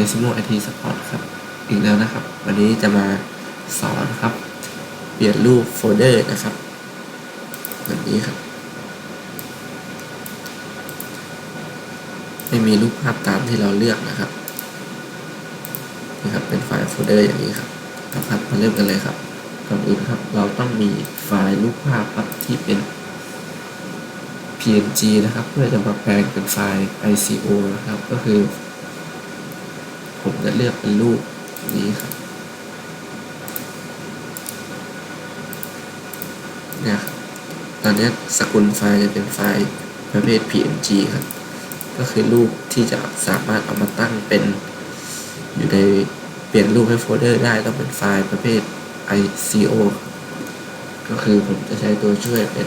Decimal IT Support ครับ อีกแล้วนะครับ วันนี้จะมาสอนครับ เปลี่ยนรูปโฟลเดอร์นะครับแบบนี้ครับ ไม่มีรูปภาพตามที่เราเลือกนะครับนี่ครับ เป็นไฟล์โฟลเดอร์อย่างนี้ครับนะครับมาเริ่มกันเลยครับก่อนอื่นครับ เราต้องมีไฟล์รูปภาพครับที่เป็น PNG นะครับ เพื่อจะมาแปลงเป็นไฟล์ ICO นะครับ ก็คือ ผมจะเลือกเป็นรูปนี้ครับเนี่ยครับตอนนี้สกุลไฟล์จะเป็นไฟล์ประเภท PNG ครับ ก็คือรูปที่จะสามารถเอามาตั้งเป็น อยู่ในเปลี่ยนรูปให้โฟลเดอร์ได้ต้องเป็นไฟล์ประเภท ICO ก็คือผมจะใช้ตัวช่วยเป็น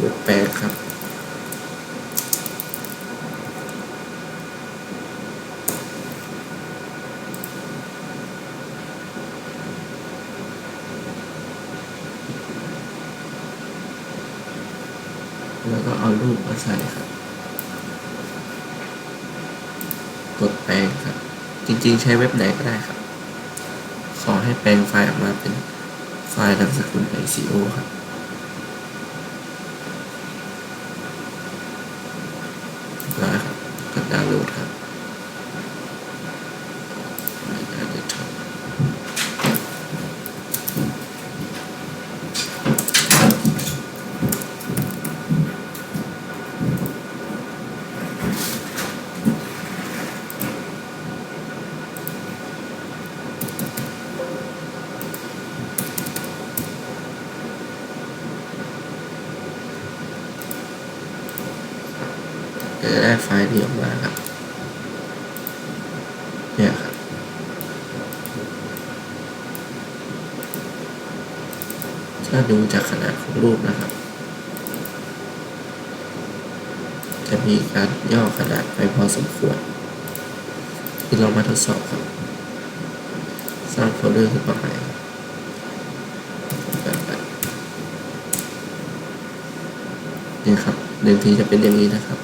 เว็บแปลครับ แล้วก็เอารูปมาใส่ครับ กดแปลงครับ จริงๆใช้เว็บไหนก็ได้ครับ ขอให้แปลงไฟล์ออกมาเป็นไฟล์นามสกุล ICO ครับ แล้วครับก ดาวน์โหลดครับรายการเดสก์ท็อปก็ จะได้ไฟล์นี้ออกมาครับ เนี่ยครับ ถ้าดูจากขนาดของรูปนะครับ จะมีการย่อขนาดไปพอสมควรที่เรามาทดสอบครับ สร้างโฟลเดอร์ขึ้นมาใหม่แบบนั้นนี่ครับเดิมทีจะเป็นอย่างนี้นะครับ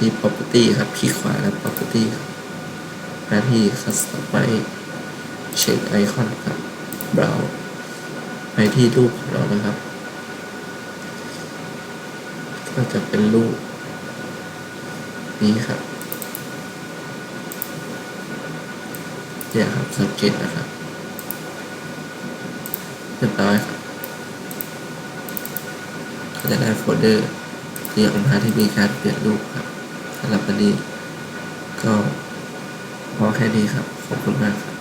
ที่ property ครับคลิกขวาแล้ว property ครับมาที่ customize เช็คไอคอนครับ browse ไปที่รูปของเรานะครับ ก็จะเป็นรูป นี้ครับเนี่ยครับ subject นะครับเรียบร้อยครับก็จะได้โฟลเดอร์ที่ออกมาที่มีการเปลี่ยนรูปครับ สำหรับวันนี้ก็พอแค่นี้ครับ ขอบคุณมากครับ